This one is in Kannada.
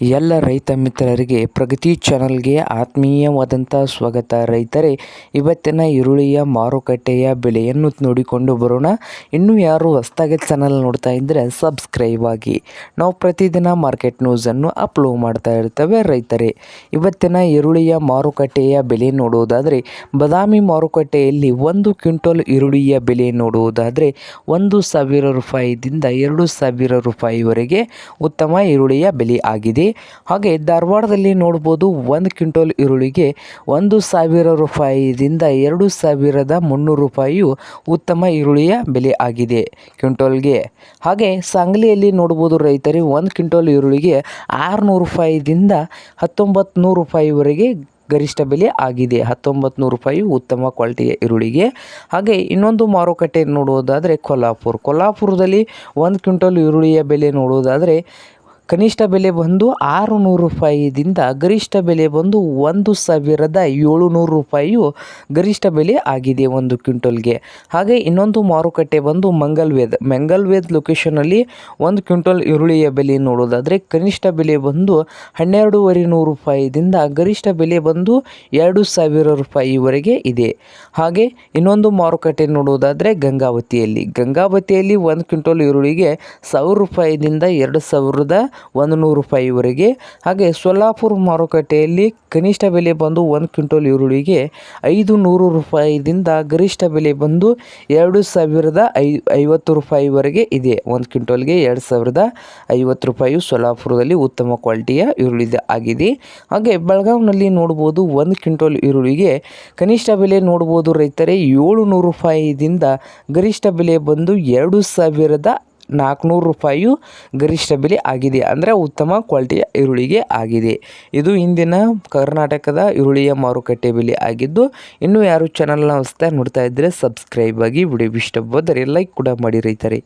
ಎಲ್ಲ ರೈತ ಮಿತ್ರರಿಗೆ ಪ್ರಗತಿ ಚಾನಲ್ಗೆ ಆತ್ಮೀಯವಾದಂಥ ಸ್ವಾಗತ. ರೈತರೇ, ಇವತ್ತಿನ ಈರುಳ್ಳಿಯ ಮಾರುಕಟ್ಟೆಯ ಬೆಲೆಯನ್ನು ನೋಡಿಕೊಂಡು ಬರೋಣ. ಇನ್ನೂ ಯಾರು ಹೊಸ್ದಾಗಿ ಚಾನಲ್ ನೋಡ್ತಾ ಇದ್ದರೆ ಸಬ್ಸ್ಕ್ರೈಬ್ ಆಗಿ. ನಾವು ಪ್ರತಿದಿನ ಮಾರ್ಕೆಟ್ ನ್ಯೂಸನ್ನು ಅಪ್ಲೋಡ್ ಮಾಡ್ತಾ ಇರ್ತೇವೆ ರೈತರೇ. ಇವತ್ತಿನ ಈರುಳ್ಳಿಯ ಮಾರುಕಟ್ಟೆಯ ಬೆಲೆ ನೋಡುವುದಾದರೆ ಬದಾಮಿ ಮಾರುಕಟ್ಟೆಯಲ್ಲಿ ಒಂದು ಕ್ವಿಂಟಲ್ ಈರುಳ್ಳಿಯ ಬೆಲೆ ನೋಡುವುದಾದರೆ ಒಂದು ಸಾವಿರ ರೂಪಾಯಿದಿಂದ ಎರಡು ಸಾವಿರ ರೂಪಾಯಿವರೆಗೆ ಉತ್ತಮ ಈರುಳ್ಳಿಯ ಬೆಲೆ ಆಗಿದೆ. ಹಾಗೆ ಧಾರವಾಡದಲ್ಲಿ ನೋಡ್ಬೋದು ಒಂದು ಕ್ವಿಂಟಲ್ ಈರುಳ್ಳಿಗೆ ಒಂದು ಸಾವಿರ ರೂಪಾಯಿದಿಂದ ಎರಡು ಸಾವಿರದ ಮುನ್ನೂರು ರೂಪಾಯಿಯು ಉತ್ತಮ ಈರುಳ್ಳಿಯ ಬೆಲೆ ಆಗಿದೆ ಕ್ವಿಂಟಲ್ಗೆ. ಹಾಗೆ ಸಾಂಗ್ಲಿಯಲ್ಲಿ ನೋಡ್ಬೋದು ರೈತರಿಗೆ ಒಂದು ಕ್ವಿಂಟಲ್ ಈರುಳ್ಳಿಗೆ ಆರುನೂರು ರೂಪಾಯಿದಿಂದ ಹತ್ತೊಂಬತ್ತು ನೂರು ರೂಪಾಯಿವರೆಗೆ ಗರಿಷ್ಠ ಬೆಲೆ ಆಗಿದೆ. ಹತ್ತೊಂಬತ್ತು ನೂರು ರೂಪಾಯಿ ಉತ್ತಮ ಕ್ವಾಲಿಟಿಯ ಈರುಳ್ಳಿಗೆ. ಹಾಗೆ ಇನ್ನೊಂದು ಮಾರುಕಟ್ಟೆ ನೋಡುವುದಾದರೆ ಕೊಲ್ಹಾಪುರ. ಕೊಲ್ಹಾಪುರದಲ್ಲಿ ಒಂದು ಕ್ವಿಂಟಲ್ ಈರುಳ್ಳಿಯ ಬೆಲೆ ನೋಡುವುದಾದರೆ ಕನಿಷ್ಠ ಬೆಲೆ ಬಂದು ಆರು ನೂರು ರೂಪಾಯಿದಿಂದ ಗರಿಷ್ಠ ಬೆಲೆ ಬಂದು ಒಂದು ಸಾವಿರದ ಏಳುನೂರು ರೂಪಾಯಿಯು ಗರಿಷ್ಠ ಬೆಲೆ ಆಗಿದೆ ಒಂದು ಕ್ವಿಂಟಲ್ಗೆ. ಹಾಗೆ ಇನ್ನೊಂದು ಮಾರುಕಟ್ಟೆ ಬಂದು ಮಂಗಲ್ವೇದ್. ಮಂಗಲ್ವೇದ್ ಲೊಕೇಶನಲ್ಲಿ ಒಂದು ಕ್ವಿಂಟಲ್ ಈರುಳ್ಳಿಯ ಬೆಲೆ ನೋಡೋದಾದರೆ ಕನಿಷ್ಠ ಬೆಲೆ ಬಂದು ಹನ್ನೆರಡೂವರೆ ನೂರು ರೂಪಾಯಿದಿಂದ ಗರಿಷ್ಠ ಬೆಲೆ ಬಂದು ಎರಡು ಸಾವಿರ ರೂಪಾಯಿವರೆಗೆ ಇದೆ. ಹಾಗೆ ಇನ್ನೊಂದು ಮಾರುಕಟ್ಟೆ ನೋಡೋದಾದರೆ ಗಂಗಾವತಿಯಲ್ಲಿ. ಗಂಗಾವತಿಯಲ್ಲಿ ಒಂದು ಕ್ವಿಂಟಲ್ ಈರುಳ್ಳಿಗೆ ಸಾವಿರ ರೂಪಾಯಿದಿಂದ ಎರಡು ಸಾವಿರದ ಒಂದು ನೂರು ರೂಪಾಯಿವರೆಗೆ. ಹಾಗೆ ಸೊಲ್ಲಾಪುರ ಮಾರುಕಟ್ಟೆಯಲ್ಲಿ ಕನಿಷ್ಠ ಬೆಲೆ ಬಂದು ಒಂದು ಕ್ವಿಂಟಲ್ ಈರುಳ್ಳಿಗೆ ಐದು ನೂರು ರೂಪಾಯಿದಿಂದ ಗರಿಷ್ಠ ಬೆಲೆ ಬಂದು ಎರಡು ಸಾವಿರದ ಐ ಐವತ್ತು ರೂಪಾಯಿವರೆಗೆ ಇದೆ. ಒಂದು ಕ್ವಿಂಟಲ್ಗೆ ಎರಡು ಸಾವಿರದ ಐವತ್ತು ರೂಪಾಯಿ ಸೊಲ್ಲಾಪುರದಲ್ಲಿ ಉತ್ತಮ ಕ್ವಾಲಿಟಿಯ ಈರುಳ್ಳಿ ಆಗಿದೆ. ಹಾಗೆ ಬೆಳಗಾವಿನಲ್ಲಿ ನೋಡ್ಬೋದು ಒಂದು ಕ್ವಿಂಟಲ್ ಈರುಳ್ಳಿಗೆ ಕನಿಷ್ಠ ಬೆಲೆ ನೋಡ್ಬೋದು ರೈತರೇ ಏಳು ನೂರು ರೂಪಾಯಿದಿಂದ ಗರಿಷ್ಠ ಬೆಲೆ ಬಂದು ಎರಡು ಸಾವಿರದ ನಾಲ್ಕುನೂರು ರೂಪಾಯಿಯು ಗರಿಷ್ಠ ಬೆಲೆ ಆಗಿದೆ. ಅಂದರೆ ಉತ್ತಮ ಕ್ವಾಲಿಟಿಯ ಈರುಳ್ಳಿಗೆ ಆಗಿದೆ. ಇದು ಇಂದಿನ ಕರ್ನಾಟಕದ ಈರುಳ್ಳಿಯ ಮಾರುಕಟ್ಟೆ ಬೆಲೆ ಆಗಿದ್ದು, ಇನ್ನೂ ಯಾರು ಚಾನಲ್ನ ಹೊಸ್ದಾಗಿ ನೋಡ್ತಾ ಇದ್ದರೆ ಸಬ್ಸ್ಕ್ರೈಬ್ ಆಗಿ ವಿಡಿಯೋ ಇಷ್ಟ ಲೈಕ್ ಕೂಡ ಮಾಡಿ ರೈತರೇ.